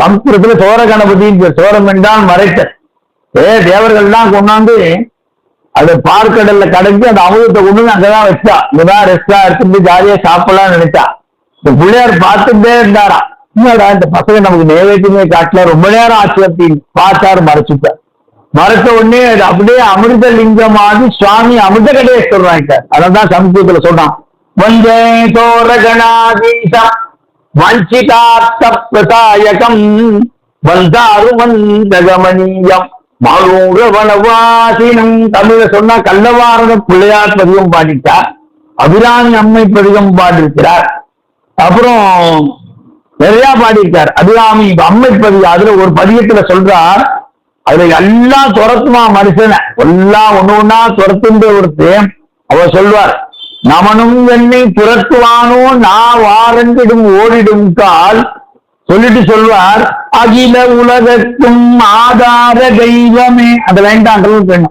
சமஸ்கிருதத்துல சோர கணபதி சோரம் என்றால் மறைத்த. ஏ தேவர்கள் தான் கொண்டாந்து அது பார்க்கடல்ல கடைஞ்சி அந்த அமுதத்தை கொண்டு அங்கதான் வச்சா. இங்கதான் ரெஸ்டா எடுத்துட்டு ஜாலியா சாப்பிடலாம்னு நினைச்சா. இந்த பிள்ளையார் பார்த்துட்டே இருந்தாராம் என்னடா இந்த பசங்க நமக்கு நேவேத்தியமே காட்டல. ரொம்ப நேரம் ஆச்சு அப்படின்னு பார்த்தாரு மறைச்சுட்டார். மறைச்ச உடனே அது அப்படியே அமிர்த லிங்கமாகி சுவாமி அமிர்த கடையை சொல்றாங்க அதான் சமஸ்கிருதத்துல சொன்னான் வந்தே தோரகணாதீசம் வஞ்சிதார்த்த பிரதாயகம் வந்தாரு வந்தகமணியம் மாரூர வனவாசினம் தமிழ சொன்னா கள்ளவாரத பிள்ளையார் பதிகம் பாடிட்டார். அபிராமி அம்மை பதிகம் பாடியிருக்கிறார். அப்புறம் நிறைய பாடியிருக்கார். அபிராமி அம்மை பதிகம் அதுல ஒரு பதிகத்துல சொல்றார் அதுல எல்லாம் துரத்துமா மனுஷனை? எல்லாம் ஒண்ணு ஒன்னா துரத்துன்ற ஒருத்தர் அவர் சொல்வார் நமனும் என்னை புரட்டுவானோ? நான் வாரங்கிடும் ஓடிடும் கால். சொல்லிட்டு சொல்வார் அகில உலகத்தும் ஆதார தெய்வமே. அது வேண்டாம் வேணும்.